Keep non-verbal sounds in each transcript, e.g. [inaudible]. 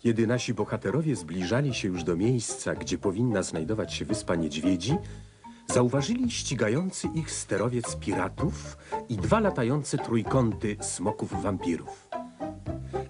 Kiedy nasi bohaterowie zbliżali się już do miejsca, gdzie powinna znajdować się wyspa niedźwiedzi, zauważyli ścigający ich sterowiec piratów i dwa latające trójkąty smoków wampirów.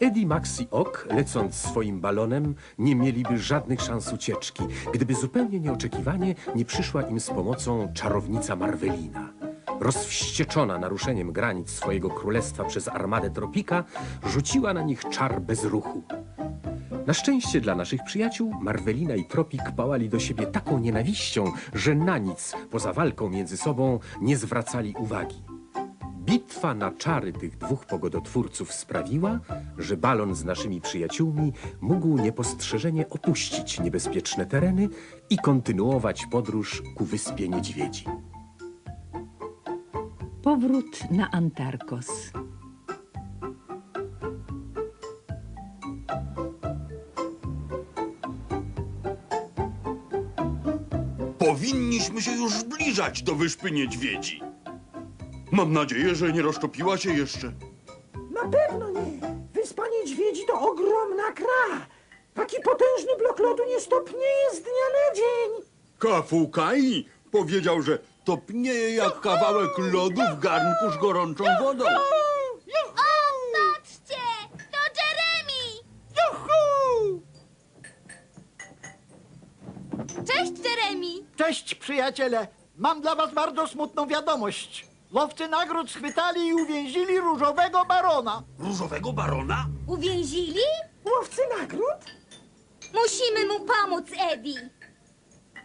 Eddie, Max i Ok, lecąc swoim balonem, nie mieliby żadnych szans ucieczki, gdyby zupełnie nieoczekiwanie nie przyszła im z pomocą czarownica Marvelina. Rozwścieczona naruszeniem granic swojego królestwa przez armadę Tropika, rzuciła na nich czar bez ruchu. Na szczęście dla naszych przyjaciół, Marvelina i Tropik pałali do siebie taką nienawiścią, że na nic, poza walką między sobą, nie zwracali uwagi. Bitwa na czary tych dwóch pogodotwórców sprawiła, że balon z naszymi przyjaciółmi mógł niepostrzeżenie opuścić niebezpieczne tereny i kontynuować podróż ku wyspie niedźwiedzi. Powrót na Antarkos. Powinniśmy się już zbliżać do Wyspy Niedźwiedzi. Mam nadzieję, że nie roztopiła się jeszcze. Na pewno nie. Wyspa Niedźwiedzi to ogromna kra. Taki potężny blok lodu nie stopnieje z dnia na dzień. Kafukai powiedział, że topnieje jak kawałek lodu w garnku z gorącą wodą. Cześć, przyjaciele! Mam dla was bardzo smutną wiadomość. Łowcy nagród schwytali i uwięzili różowego barona. Różowego barona? Uwięzili? Łowcy nagród? Musimy mu pomóc, Eddie.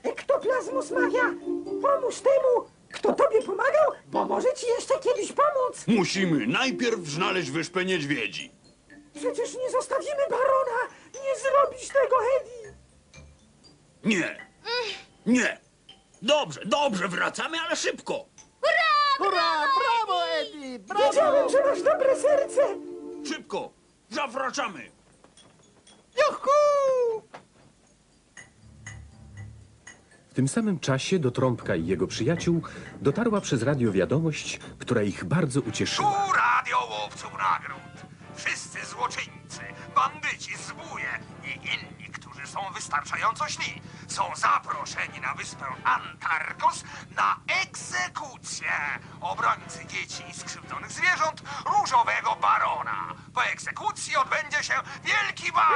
Ektoplazmus mawia. Pomóż temu, kto tobie pomagał, bo może ci jeszcze kiedyś pomóc. Musimy najpierw znaleźć Wyspę Niedźwiedzi. Przecież nie zostawimy barona. Nie zrobisz tego, Eddie. Nie. Nie. Dobrze, dobrze, wracamy, ale szybko. Hurra! Brawo, Eddie! Brawo! Wiedziałem, że masz dobre serce. Szybko. Zawracamy. Juhu! W tym samym czasie do Trąbka i jego przyjaciół dotarła przez radio wiadomość, która ich bardzo ucieszyła. Tu radio łowców nagród. Wszyscy złoczyńcy, bandyci, zbóje i inni, którzy są wystarczająco śli, są zaproszeni na wyspę Antarkos na egzekucję obrońcy dzieci i skrzywdzonych zwierząt różowego barona. Po egzekucji odbędzie się wielki bal.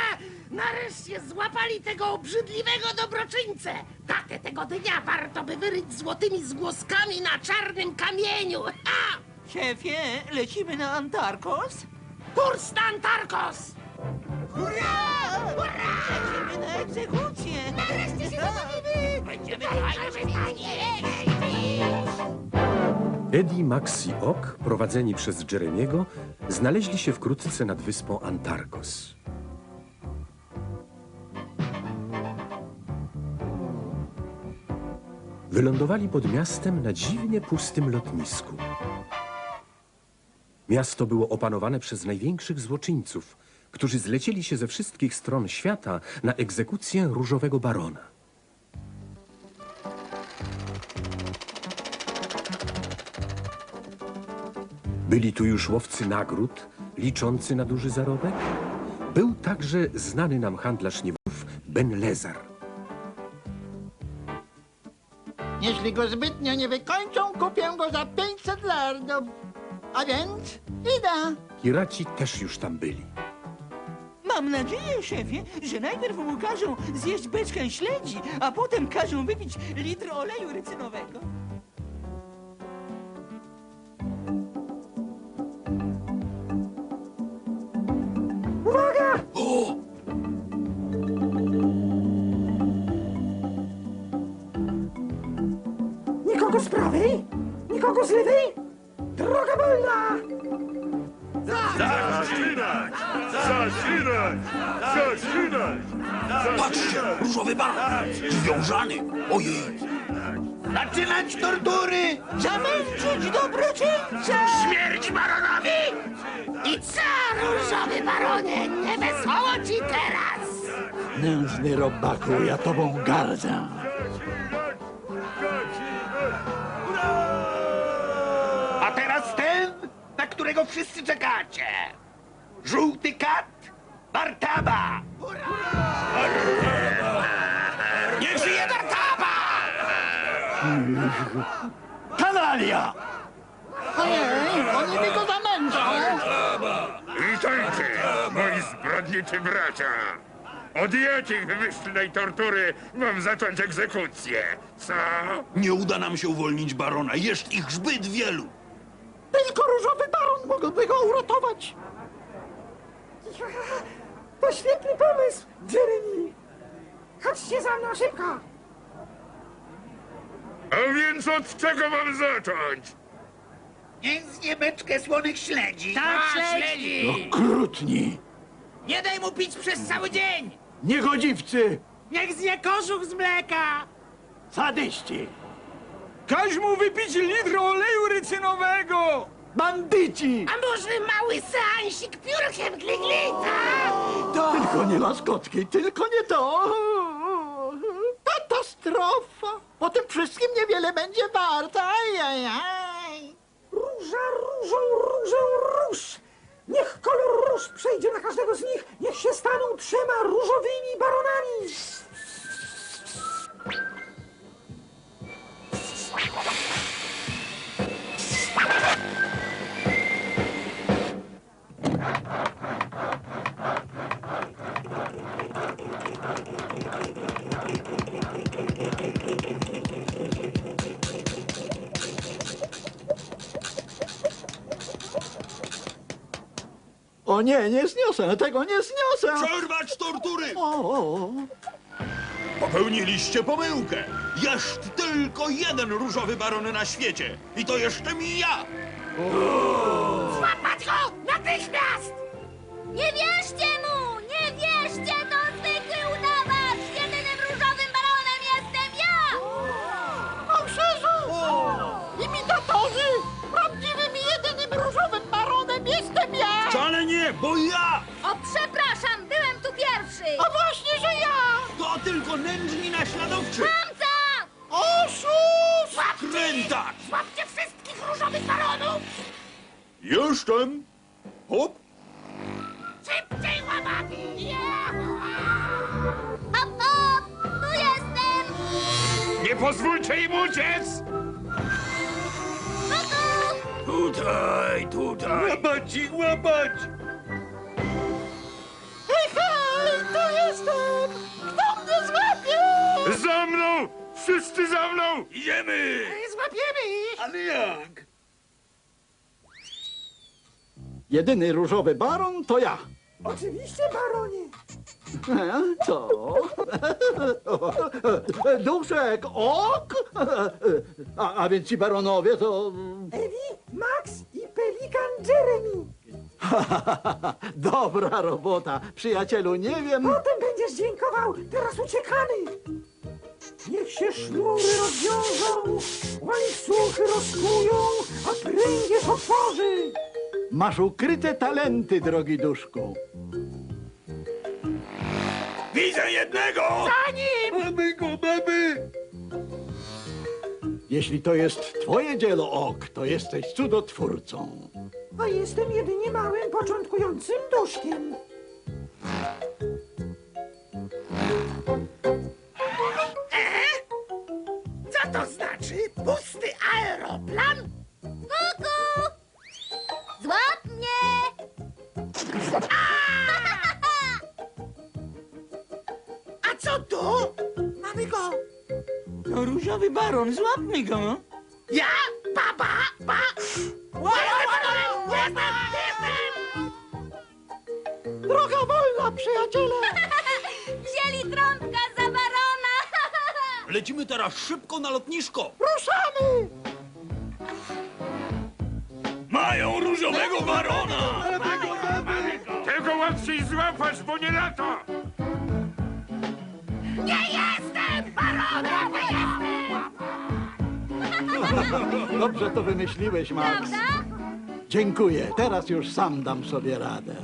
[laughs] Nareszcie złapali tego obrzydliwego dobroczyńcę! Datę tego dnia warto by wyryć złotymi zgłoskami na czarnym kamieniu! [laughs] Ha! Szefie, lecimy na Antarkos? Kurs na Antarkos! Lecimy na egzekucję! Nareszcie się zabawimy! Będziemy fajnie Eddie, Max i Ok, prowadzeni przez Jeremiego, znaleźli się wkrótce nad wyspą Antarkos. Wylądowali pod miastem na dziwnie pustym lotnisku. Miasto było opanowane przez największych złoczyńców, którzy zlecieli się ze wszystkich stron świata na egzekucję różowego barona. Byli tu już łowcy nagród, liczący na duży zarobek. Był także znany nam handlarz niewolów Ben Lezar. Jeśli go zbytnio nie wykończą, kupię go za 500 lardów. A więc idę. Piraci też już tam byli. Mam nadzieję, szefie, że najpierw mu każą zjeść beczkę śledzi, a potem każą wypić litr oleju rycynowego. Uwaga! Nikogo z prawej? Nikogo z lewej? Droga wolna! Patrzcie, różowy baron. Związany. Ojej. Zaczynać tortury! Zamęczyć dobroczyńcę! Śmierć baronowi! I co, różowy baronie, nie wesoło ci teraz! Nędzny robaku, ja tobą gardzę. A teraz ten, na którego wszyscy czekacie. Żółty kat Bartaba! Niech żyje Bartaba! Kanalia! Ojej, oni mi go zamęczą! Witajcie, moi zbrodniczy bracia! Od jakiej wymyślnej tortury mam zacząć egzekucję? Co? Nie uda nam się uwolnić barona, jest ich zbyt wielu. Tylko różowy baron mógłby go uratować! [laughs] To świetny pomysł, Jeremy. Chodźcie za mną szybko. A więc od czego mam zacząć? Niech zje beczkę słonych śledzi. Tak, śledzi! Okrutni! Nie daj mu pić przez cały dzień! Niegodziwcy! Niech zje kożuch z mleka! Sadyści! Każ mu wypić litr oleju rycynowego! Bandyci! A może mały seansik piórkiem gliglita? Tylko nie laskotki, tylko nie to! Katastrofa! Po tym wszystkim niewiele będzie warte. Ajajaj! Róża, różą, różę, róż. Niech kolor róż przejdzie na każdego z nich. Niech się staną trzema różowymi baronami. O nie, nie zniosę, tego nie zniosę! Przerwać tortury! O, o, o. Popełniliście pomyłkę. Jest tylko jeden różowy baron na świecie. I to jeszcze mi ja. Złapać go! Natychmiast! Nie wierzcie mu! Nie, bo ja! O, przepraszam! Byłem tu pierwszy! A właśnie, że ja! To tylko nędzni naśladowczy! Kłamca! Oszust! Krętacz! Złapcie wszystkich różowych baronów! Jestem! Hop! Szybciej łamaki! Hop, hop! Tu jestem! Nie pozwólcie im uciec! Kuku! Tutaj, tutaj! Łapać ich, łapać! Jestem! Kto mnie złapie? Za mną! Wszyscy za mną! Idziemy! Złapiemy ich! Ale jak? Jedyny różowy baron to ja. Oczywiście, baronie. E, Co? [laughs] Duszek, ok? A, a więc ci baronowie to... Eddie, Max i pelikan Jeremy. [laughs] Dobra robota. Przyjacielu, nie wiem... Potem będziesz dziękował. Teraz uciekamy. Niech się sznury rozwiążą, łańcuchy rozkują, a pręgierz otworzy. Masz ukryte talenty, drogi duszku. Widzę jednego! Za nim! Mamy go, mamy! Jeśli to jest twoje dzieło, ok, to jesteś cudotwórcą. A jestem jedynie małym, początkującym duszkiem. Co to znaczy? Pusty aeroplan? Kuku! Złap mnie! A co to? Mamy go! To różowy baron, złapmy go! Ja? Baba? Ba? Jestem przyjaciele! [laughs] Wzięli trąbka za barona! [laughs] Lecimy teraz szybko na lotnisko. Ruszamy! Mają różowego barona! Tego łatwiej złapać, bo nie lata! Nie jestem baronem! Nie jestem! [laughs] Dobrze to wymyśliłeś, Max. Prawda? Dziękuję. Teraz już sam dam sobie radę.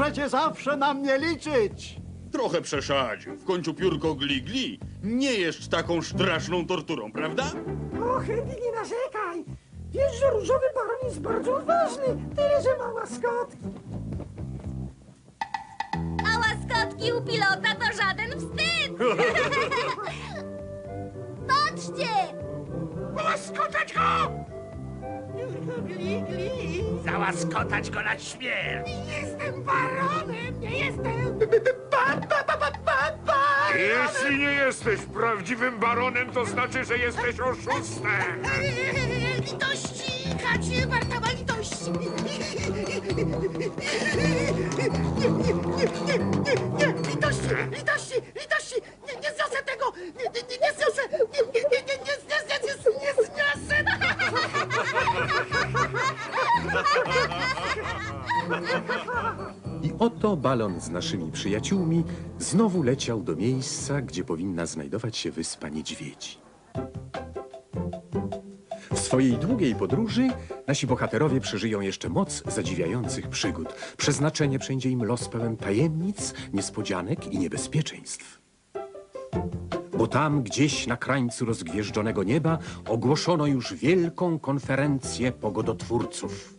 Możecie zawsze na mnie liczyć. Trochę przesadził. W końcu piórko gli-gli nie jest taką straszną torturą, prawda? Och, Eddie, nie narzekaj. Wiesz, że różowy baron jest bardzo odważny, tyle że ma łaskotki. A łaskotki u pilota to żaden wstyd! [laughs] Patrzcie! Łaskotać go! Gli, gli. Załaskotać go na śmierć! Jestem baronem, Jeśli nie jesteś prawdziwym baronem, to znaczy, że jesteś oszustem! Litości, Kacie, warta ma litości. Nie, nie, nie, nie, nie, nie, litości, litości, litości. I oto balon z naszymi przyjaciółmi znowu leciał do miejsca, gdzie powinna znajdować się wyspa niedźwiedzi. W swojej długiej podróży nasi bohaterowie przeżyją jeszcze moc zadziwiających przygód. Przeznaczenie wszędzie im los pełen tajemnic, niespodzianek i niebezpieczeństw. Bo tam, gdzieś na krańcu rozgwieżdżonego nieba, ogłoszono już wielką konferencję pogodotwórców.